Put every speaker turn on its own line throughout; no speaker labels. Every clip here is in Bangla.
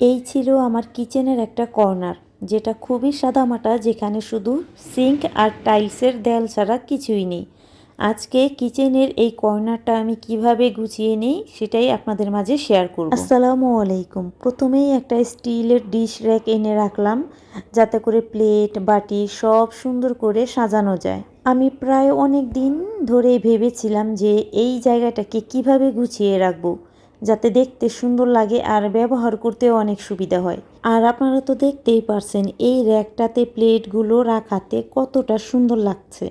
এই ছিল আমার কিচেনের একটা কর্নার, যেটা খুবই সাদামাটা, যেখানে শুধু সিঙ্ক আর টাইলসের দেয়াল ছাড়া কিছুই নেই। আজকে কিচেনের এই কর্নারটা আমি কীভাবে গুছিয়ে নিই, সেটাই আপনাদের মাঝে শেয়ার করব। আসসালামু আলাইকুম। প্রথমেই একটা স্টিলের ডিশ র্যাক এনে রাখলাম, যাতে করে প্লেট, বাটি সব সুন্দর করে সাজানো যায়। আমি প্রায় অনেক দিন ধরে ভেবেছিলাম যে এই জায়গাটাকে কীভাবে গুছিয়ে রাখব। যাতে দেখতে সুন্দর লাগে আর ব্যবহার করতেও অনেক সুবিধা হয়। আর আপনারা তো দেখতেই পারছেন, এই র্যাকটাতে প্লেটগুলো রাখাতে কতটা সুন্দর লাগছে।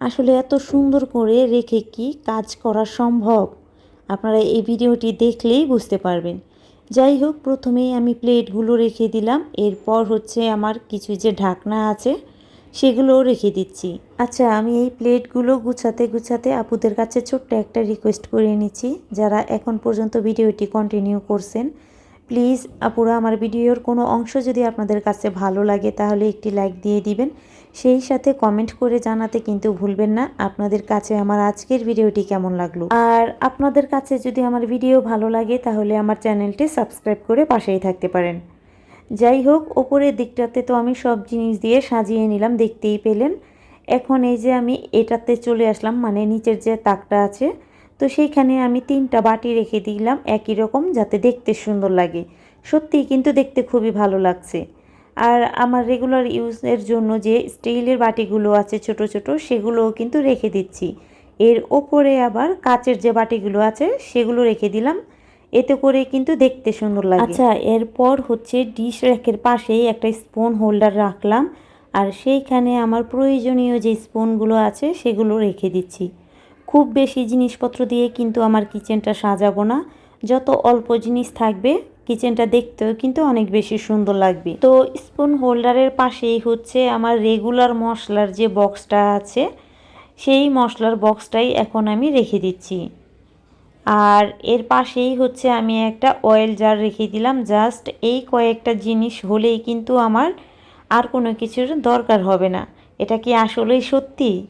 আসলে এত সুন্দর করে রেখে কি কাজ করা সম্ভব? আপনারা এই ভিডিওটি দেখলেই বুঝতে পারবেন। যাই হোক, প্রথমেই আমি প্লেটগুলো রেখে দিলাম। এরপর হচ্ছে আমার কিছু যে ঢাকনা আছে সেগুলোও রেখে দিচ্ছি। আচ্ছা আমি এই প্লেটগুলো গুছাতে গুছাতে আপুদের কাছে ছোট্ট একটা রিকোয়েস্ট করে নিচ্ছি যারা এখন পর্যন্ত ভিডিওটি কন্টিনিউ করছেন প্লিজ আপুরা আমার ভিডিওর কোনো অংশ যদি আপনাদের কাছে ভালো লাগে, তাহলে একটি লাইক দিয়ে দিবেন। সেই সাথে কমেন্ট করে জানাতে কিন্তু ভুলবেন না। আপনাদের কাছে আমার আজকের ভিডিওটি কেমন লাগল? আর আপনাদের কাছে যদি আমার ভিডিও ভালো লাগে, তাহলে আমার চ্যানেলটি সাবস্ক্রাইব করে পাশেই থাকতে পারেন। যাই হোক, ওপরের দিকটাতে তো আমি সব জিনিস দিয়ে সাজিয়ে নিলাম, দেখতেই পেলেন। এখন এই যে আমি এটাতে চলে আসলাম মানে নিচের যে তাকটা আছে, তো সেইখানে আমি তিনটা বাটি রেখে দিলাম একই রকম, যাতে দেখতে সুন্দর লাগে। সত্যিই কিন্তু দেখতে খুবই ভালো লাগছে। আর আমার রেগুলার ইউজের জন্য যে স্টিলের বাটিগুলো আছে ছোট ছোট, সেগুলোও কিন্তু রেখে দিচ্ছি। এর ওপরে আবার কাচের যে বাটিগুলো আছে, সেগুলো রেখে দিলাম। এতে করে কিন্তু দেখতে সুন্দর লাগে। আচ্ছা এরপর হচ্ছে ডিশ র্যাকের পাশেই একটা স্পুন হোল্ডার রাখলাম। আর সেইখানে আমার প্রয়োজনীয় যে স্পুনগুলো আছে, সেগুলো রেখে দিচ্ছি। খুব বেশি জিনিসপত্র দিয়ে কিন্তু আমার কিচেনটা সাজাবো না। যত অল্প জিনিস থাকবে কিচেনটা দেখতেও কিন্তু অনেক বেশি সুন্দর লাগবে। তো স্পুন হোল্ডারের পাশেই হচ্ছে আমার রেগুলার মশলার যে বক্সটা আছে, সেই মশলার বক্সটাই এখন আমি রেখে দিচ্ছি। আর এর পাশেই হচ্ছে আমি একটা অয়েল জার রেখে দিলাম। জাস্ট এই কয়েকটা জিনিস হলেই কিন্তু আমার আর কোনো কিছুর দরকার হবে না। এটা কি আসলেই সত্যি?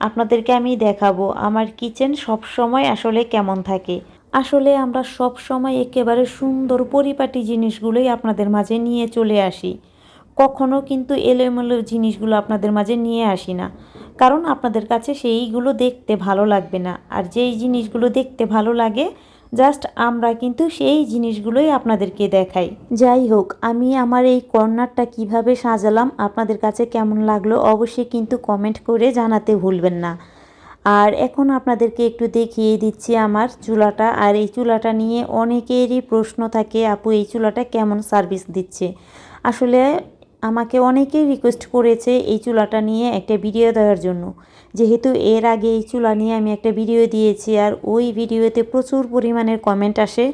আপনাদেরকে আমি দেখাবো। আমার কিচেন সব সময় আসলে কেমন থাকে। আসলে আমরা সব সময় একেবারে সুন্দর পরিপাটি জিনিসগুলোই আপনাদের মাঝে নিয়ে চলে আসি। কখনো কিন্তু এলোমেলো জিনিসগুলো আপনাদের মাঝে নিয়ে আসি না। কারণ আপনাদের কাছে সেইগুলো দেখতে ভালো লাগবে না। আর যেই জিনিসগুলো দেখতে ভালো লাগে, জাস্ট আমরা কিন্তু সেই জিনিসগুলোই আপনাদেরকে দেখাই। যাই হোক, আমি আমার এই কর্নারটা কীভাবে সাজালাম, আপনাদের কাছে কেমন লাগল অবশ্যই কিন্তু কমেন্ট করে জানাতে ভুলবেন না। আর এখন আপনাদেরকে একটু দেখিয়ে দিচ্ছি আমার চুলাটা। আর এই চুলাটা নিয়ে অনেকেরই প্রশ্ন থাকে, আপু, এই চুলাটা কেমন সার্ভিস দিচ্ছে? আসলে আমাকে অনেকেই রিকোয়েস্ট করেছে এই চুলাটা নিয়ে একটা ভিডিও দেওয়ার জন্য। যেহেতু এর আগে এই চুলা নিয়ে আমি একটা ভিডিও দিয়েছি আর ওই ভিডিওতে প্রচুর পরিমাণের কমেন্ট আসে,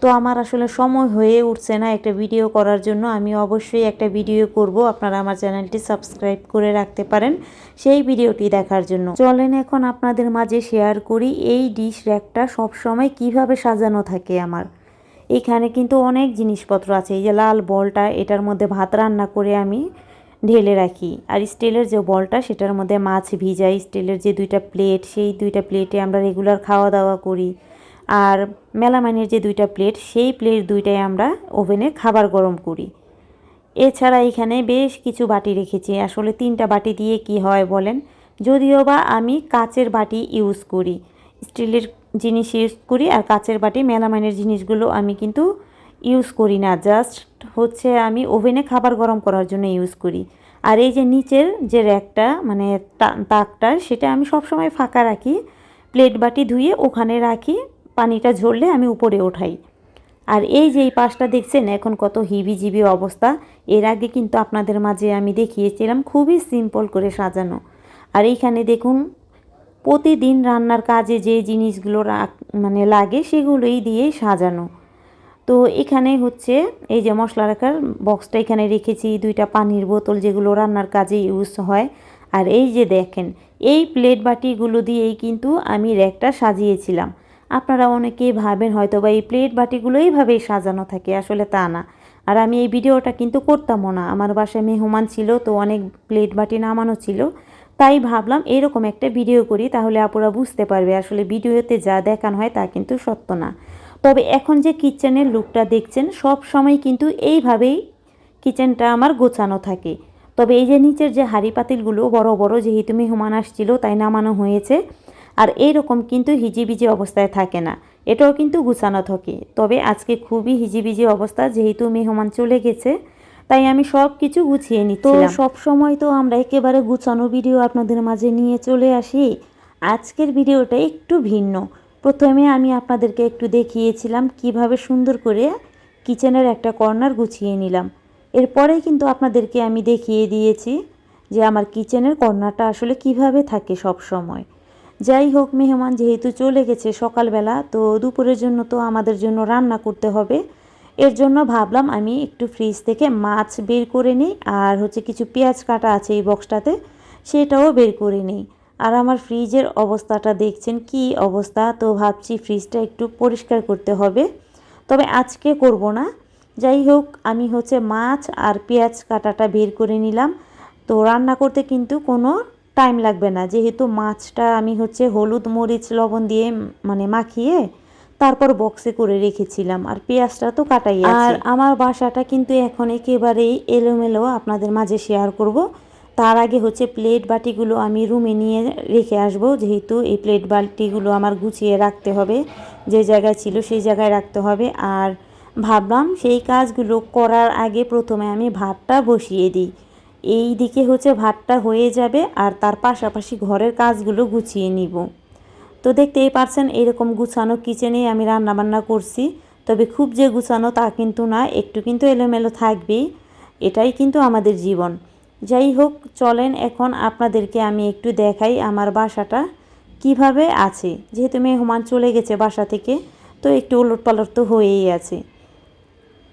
তো আমার আসলে সময় হয়ে উঠছে না একটা ভিডিও করার জন্য। আমি অবশ্যই একটা ভিডিও করব, আপনারা আমার চ্যানেলটি সাবস্ক্রাইব করে রাখতে পারেন সেই ভিডিওটি দেখার জন্য। চলেন এখন আপনাদের মাঝে শেয়ার করি এই ডিশ র্যাকটা সবসময় কীভাবে সাজানো থাকে আমার। এখানে কিন্তু অনেক জিনিসপত্র আছে। এই যে লাল বলটা, এটার মধ্যে ভাত রান্না করে আমি ঢেলে রাখি। আর স্টিলের যে বলটা, সেটার মধ্যে মাছ ভিজাই। স্টিলের যে দুইটা প্লেট, সেই দুইটা প্লেটে আমরা রেগুলার খাওয়া দাওয়া করি। আর মেলামাইনের যে দুইটা প্লেট, সেই প্লেট দুইটাই আমরা ওভেনে খাবার গরম করি। এছাড়া এখানে বেশ কিছু বাটি রেখেছি। আসলে তিনটা বাটি দিয়ে কি হয় বলেন? যদিও বা আমি কাচের বাটি ইউজ করি। স্টিলের জিনিস ইউজ করি আর কাচের বাটি, মেলামাইনের জিনিসগুলো আমি কিন্তু ইউজ করি না। জাস্ট হচ্ছে আমি ওভেনে খাবার গরম করার জন্য ইউজ করি। আর এই যে নিচের যে র্যাকটা মানে তাকটা, সেটা আমি সবসময় ফাঁকা রাখি। প্লেট বাটি ধুয়ে ওখানে রাখি, পানিটা ঝরলে আমি উপরে ওঠাই। আর এই যে এই পাশটা দেখছেন, এখন কত হিবিজিবি অবস্থা। এর আগে কিন্তু আপনাদের মাঝে আমি দেখিয়েছিলাম, খুবই সিম্পল করে সাজানো। আর এইখানে দেখুন প্রতিদিন রান্নার কাজে যে জিনিসগুলো মানে লাগে সেগুলোই দিয়েই সাজানো। তো এখানে হচ্ছে এই যে মশলা রাখার বক্সটা এখানে রেখেছি, দুইটা পানির বোতল যেগুলো রান্নার কাজে ইউজ হয়। আর এই যে দেখেন, এই প্লেট বাটিগুলো দিয়েই কিন্তু আমি র্যাকটা সাজিয়েছিলাম। আপনারা অনেকেই ভাবেন হয়তো বা এই প্লেট বাটিগুলো এইভাবেই সাজানো থাকে, আসলে তা না। আর আমি এই ভিডিওটা কিন্তু করতামও না। আমার বাসায় মেহমান ছিল, তো অনেক প্লেট বাটি নামানো ছিল। তাই ভাবলাম এরকম একটা ভিডিও করি, তাহলে আপুরা বুঝতে পারবে আসলে ভিডিওতে যা দেখানো হয় তা কিন্তু সত্য না। তবে এখন যে কিচেনের লুকটা দেখছেন, সব সময় কিন্তু এইভাবেই কিচেনটা আমার গোছানো থাকে। তবে এই যে নিচের যে হাঁড়ি পাতিলগুলো, বড় বড় যেহেতু মেহমান আসছিল, তাই নামানো হয়েছে। আর এইরকম কিন্তু হিজিবিজি অবস্থায় থাকে না। এটাও কিন্তু গুছানো থাকে। তবে আজকে খুবই হিজিবিজি অবস্থা, যেহেতু মেহমান চলে গেছে। তাই আমি সব কিছু গুছিয়ে নিচ্ছি তো সব সময় তো আমরা একেবারে গুছানো ভিডিও আপনাদের মাঝে নিয়ে চলে আসি। আজকের ভিডিওটা একটু ভিন্ন। প্রথমে আমি আপনাদেরকে একটু দেখিয়েছিলাম কীভাবে সুন্দর করে কিচেনের একটা কর্নার গুছিয়ে নিলাম। এরপরেই কিন্তু আপনাদেরকে আমি দেখিয়ে দিয়েছি যে আমার কিচেনের কর্নারটা আসলে কীভাবে থাকে সব সময়। যাই হোক মেহমান যেহেতু চলে গেছে সকালবেলা তো দুপুরের জন্য তো আমাদের জন্য রান্না করতে হবে। এর জন্য ভাবলাম আমি একটু ফ্রিজ থেকে মাছ বের করে নিই, আর হচ্ছে কিছু পেঁয়াজ কাটা আছে এই বক্সটাতে সেটাও বের করে নিই। আর আমার ফ্রিজের অবস্থাটা দেখছেন, কি অবস্থা? তো ভাবছি ফ্রিজটা একটু পরিষ্কার করতে হবে। তবে আজকে করব না। যাই হোক, আমি হচ্ছে মাছ আর পেঁয়াজ কাটাটা বের করে নিলাম। তো রান্না করতে কিন্তু কোনো টাইম লাগবে না। যেহেতু মাছটা আমি হচ্ছে হলুদ, মরিচ, লবণ দিয়ে মানে মাখিয়ে তারপর বক্সে করে রেখেছিলাম। আর পেঁয়াজটা তো কাটাই আর আমার বাসাটা কিন্তু এখন একেবারেই এলোমেলো আপনাদের মাঝে শেয়ার করব। তার আগে হচ্ছে প্লেট বাটিগুলো আমি রুমে নিয়ে রেখে আসব। যেহেতু এই প্লেট বাটিগুলো আমার গুছিয়ে রাখতে হবে। যে জায়গায় ছিল সেই জায়গায় রাখতে হবে। আর ভাবলাম সেই কাজগুলো করার আগে প্রথমে আমি ভাতটা বসিয়ে দিই। এই দিকে হচ্ছে ভাতটা হয়ে যাবে। আর তার পাশাপাশি ঘরের কাজগুলো গুছিয়ে নিব। তো দেখতেই পারছেন, এরকম গুছানো কিচেনে আমি রান্না বান্না করছি। তবে খুব যে গুছানো তা কিন্তু না, একটু কিন্তু এলোমেলো থাকবেই। এটাই কিন্তু আমাদের জীবন। যাই হোক, চলেন এখন আপনাদেরকে আমি একটু দেখাই আমার বাসাটা কীভাবে আছে। যেহেতু মেহমান চলে গেছে বাসা থেকে, তো একটু উলট পালট তো হয়েই আছে।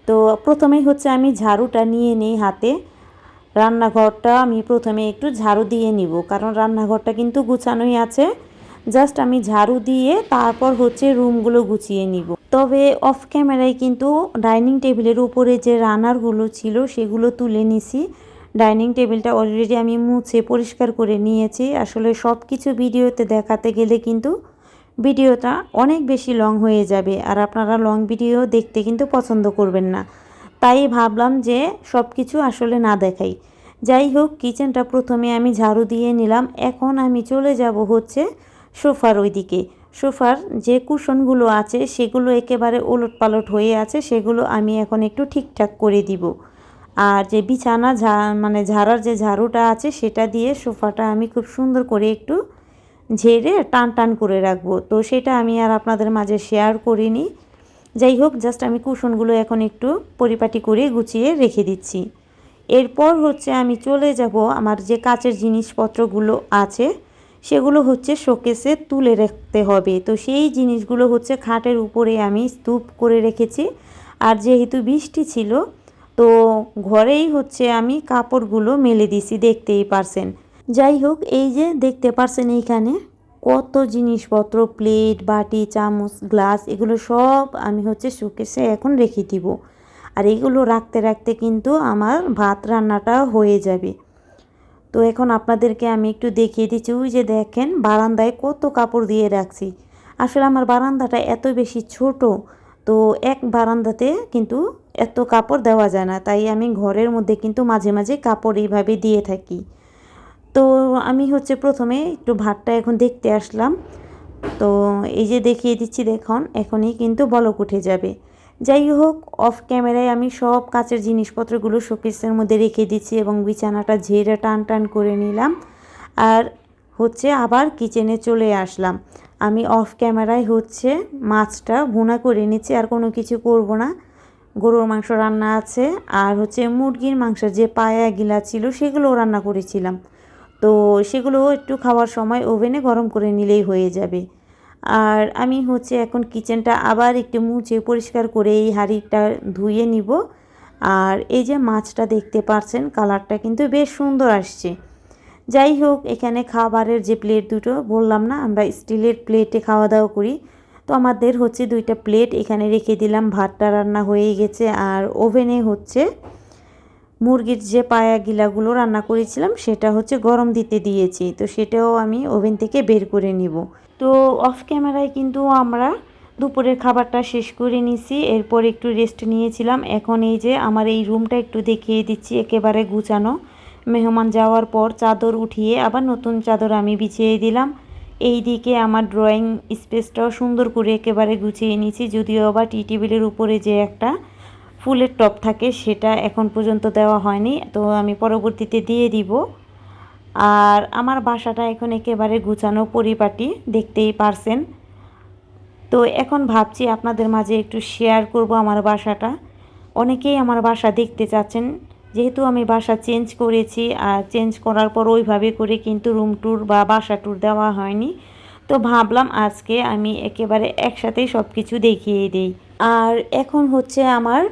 তো প্রথমেই হচ্ছে আমি ঝাড়ুটা নিয়ে নিই হাতে। রান্নাঘরটা আমি প্রথমে একটু ঝাড়ু দিয়ে নিব, কারণ রান্নাঘরটা কিন্তু গুছানোই আছে। জাস্ট আমি ঝাড়ু দিয়ে তারপর হচ্ছে রুমগুলো গুছিয়ে নিব। তবে অফ ক্যামেরায় কিন্তু ডাইনিং টেবিলের উপরে যে রানারগুলো ছিল সেগুলো তুলে নিছি। ডাইনিং টেবিলটা অলরেডি আমি মুছে পরিষ্কার করে নিয়েছি। আসলে সব কিছু ভিডিওতে দেখাতে গেলে কিন্তু ভিডিওটা অনেক বেশি লং হয়ে যাবে আর আপনারা লং ভিডিও দেখতে কিন্তু পছন্দ করবেন না। তাই ভাবলাম যে সব কিছু আসলে না দেখাই। যাই হোক কিচেনটা প্রথমে আমি ঝাড়ু দিয়ে নিলাম। এখন আমি চলে যাব হচ্ছে সোফার ওইদিকে। সোফার যে কুশনগুলো আছে, সেগুলো একেবারে ওলট পালট হয়ে আছে, সেগুলো আমি এখন একটু ঠিকঠাক করে দিব। আর যে বিছানা ঝা মানে ঝাড়ার যে ঝাড়ুটা আছে, সেটা দিয়ে সোফাটা আমি খুব সুন্দর করে একটু ঝেড়ে টান টান করে রাখব। তো সেটা আমি আর আপনাদের মাঝে শেয়ার করিনি। যাই হোক, জাস্ট আমি কুশনগুলো এখন একটু পরিপাটি করে গুছিয়ে রেখে দিচ্ছি। এরপর হচ্ছে আমি চলে যাব আমার যে কাচের জিনিসপত্রগুলো আছে সেগুলো হচ্ছে শোকেসে তুলে রাখতে হবে। তো সেই জিনিসগুলো হচ্ছে খাটের উপরে আমি স্তূপ করে রেখেছি। আর যেহেতু বৃষ্টি ছিল, তো ঘরেই হচ্ছে আমি কাপড়গুলো মেলে দিছি, দেখতেই পারছেন। যাই হোক, এই যে দেখতে পারছেন এইখানে কত জিনিসপত্র, প্লেট, বাটি, চামচ, গ্লাস, এগুলো সব আমি হচ্ছে শোকেসে এখন রেখে দিব। আর এগুলো রাখতে রাখতে কিন্তু আমার ভাত রান্নাটা হয়ে যাবে। তো এখন আপনাদেরকে আমি একটু দেখিয়ে দিচ্ছি। ওই যে দেখেন, বারান্দায় কত কাপড় দিয়ে রাখছি। আসলে আমার বারান্দাটা এত বেশি ছোট, তো এক বারান্দাতে কিন্তু এত কাপড় দেওয়া যায় না। তাই আমি ঘরের মধ্যে কিন্তু মাঝে মাঝে কাপড় এইভাবে দিয়ে থাকি। তো আমি হচ্ছে প্রথমে একটু ভাতটা এখন দেখতে আসলাম। তো এই যে দেখিয়ে দিচ্ছি, দেখুন, এখনই কিন্তু বলক উঠে যাবে। যাই হোক অফ ক্যামেরায় আমি সব কাচের জিনিসপত্রগুলো শোকেসের মধ্যে রেখে দিচ্ছি এবং বিছানাটা ঝেড়ে টান টান করে নিলাম। আর হচ্ছে আবার কিচেনে চলে আসলাম। আমি অফ ক্যামেরায় হচ্ছে মাছটা ভুনা করে নিচ্ছি আর কোনো কিছু করব না। গরুর মাংস রান্না আছে, আর হচ্ছে মুরগির মাংসের যে পায়া গিলা ছিল সেগুলোও রান্না করেছিলাম। তো সেগুলো একটু খাওয়ার সময় ওভেনে গরম করে নিলেই হয়ে যাবে। আর আমি হচ্ছে এখন কিচেনটা আবার একটু মুছে পরিষ্কার করে এই হাঁড়িটা ধুয়ে নিব। আর এই যে মাছটা দেখতে পাচ্ছেন, কালারটা কিন্তু বেশ সুন্দর আসছে। যাই হোক, এখানে খাবারের যে প্লেট দুটো, বললাম না, আমরা স্টিলের প্লেটে খাওয়া দাওয়া করি। তো আমাদের হচ্ছে দুইটা প্লেট, এখানে রেখে দিলাম, ভাতটা রান্না হয়ে গেছে। আর ওভেনে হচ্ছে মুরগির যে পায়া গিলাগুলো রান্না করেছিলাম, সেটা হচ্ছে গরম দিতে দিয়েছি। তো সেটাও আমি ওভেন থেকে বের করে নিব। তো অফ ক্যামেরায় কিন্তু আমরা দুপুরের খাবারটা শেষ করে নিছি। এরপর একটু রেস্ট নিয়েছিলাম। এখন এই যে আমার এই রুমটা একটু দেখিয়ে দিচ্ছি, একেবারে গুছানো। মেহমান যাওয়ার পর চাদর উঠিয়ে আবার নতুন চাদর আমি বিছিয়ে দিলাম। এই দিকে আমার ড্রয়িং স্পেসটাও সুন্দর করে একেবারে গুছিয়ে নিয়েছি যদিও বা টি টেবিলের উপরে যে একটা ফুলের টপ থাকে, সেটা এখন পর্যন্ত দেওয়া হয়নি। তো আমি পরবর্তীতে দিয়ে দিব। আর আমার বাসাটা এখন একেবারে গুছানো পরিপাটি, দেখতেই পারছেন। তো এখন ভাবছি আপনাদের মাঝে একটু শেয়ার করব আমার বাসাটা। অনেকেই আমার বাসা দেখতে চাচ্ছেন, যেহেতু আমি বাসা চেঞ্জ করেছি, আর চেঞ্জ করার পর ওইভাবে করে কিন্তু রুম ট্যুর বা বাসা ট্যুর দেওয়া হয়নি। তো ভাবলাম আজকে আমি একেবারে একসাথেই সব কিছু দেখিয়ে দিই। আর এখন হচ্ছে আমার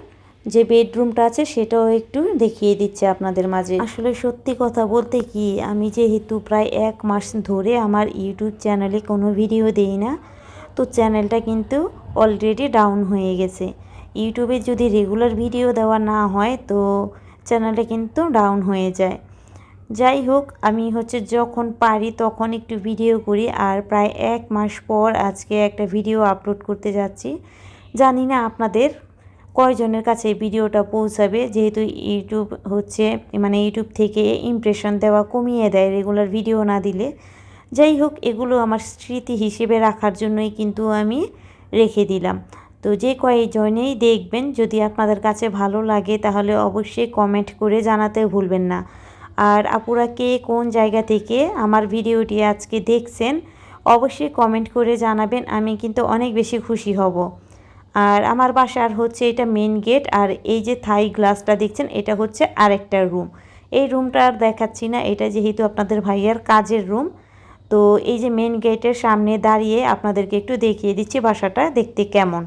যে বেডরুমটা আছে সেটাও একটু দেখিয়ে দিচ্ছে আপনাদের মাঝে। আসলে সত্যি কথা বলতে কি, আমি যেহেতু প্রায় এক মাস ধরে আমার ইউটিউব চ্যানেলে কোনো ভিডিও দেই না, তো চ্যানেলটা কিন্তু অলরেডি ডাউন হয়ে গেছে। ইউটিউবে যদি রেগুলার ভিডিও দেওয়া না হয়, তো চ্যানেলটা কিন্তু ডাউন হয়ে যায়। যাই হোক, আমি হচ্ছে যখন পারি তখন একটু ভিডিও করি, আর প্রায় এক মাস পর আজকে একটা ভিডিও আপলোড করতে যাচ্ছি। জানি না আপনাদের কয়জনের কাছে ভিডিওটা পৌঁছাবে? যেহেতু ইউটিউব হচ্ছে মানে ইউটিউব থেকে ইমপ্রেশন দেওয়া কমিয়ে দেয় রেগুলার ভিডিও না দিলে। যাই হোক, এগুলো আমার স্মৃতি হিসেবে রাখার জন্যই কিন্তু আমি রেখে দিলাম। তো যে কয়েকজনেই দেখবেন, যদি আপনাদের কাছে ভালো লাগে, তাহলে অবশ্যই কমেন্ট করে জানাতে ভুলবেন না। আর আপুরা কে কোন জায়গা থেকে আমার ভিডিওটি আজকে দেখছেন, অবশ্যই কমেন্ট করে জানাবেন, আমি কিন্তু অনেক বেশি খুশি হব। আর আমার বাসার হচ্ছে এটা মেন গেট আর এই যে থাই গ্লাসটা দেখছেন, এটা হচ্ছে আরেকটা রুম এই রুমটা আর দেখাচ্ছি না, এটা যেহেতু আপনাদের ভাইয়ার কাজের রুম তো এই যে মেন গেটের সামনে দাঁড়িয়ে আপনাদেরকে একটু দেখিয়ে দিচ্ছি বাসাটা দেখতে কেমন।